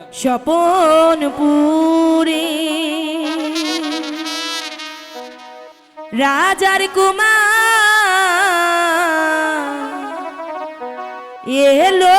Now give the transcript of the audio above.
স্বপন পুরে। রাজার কুমার এলো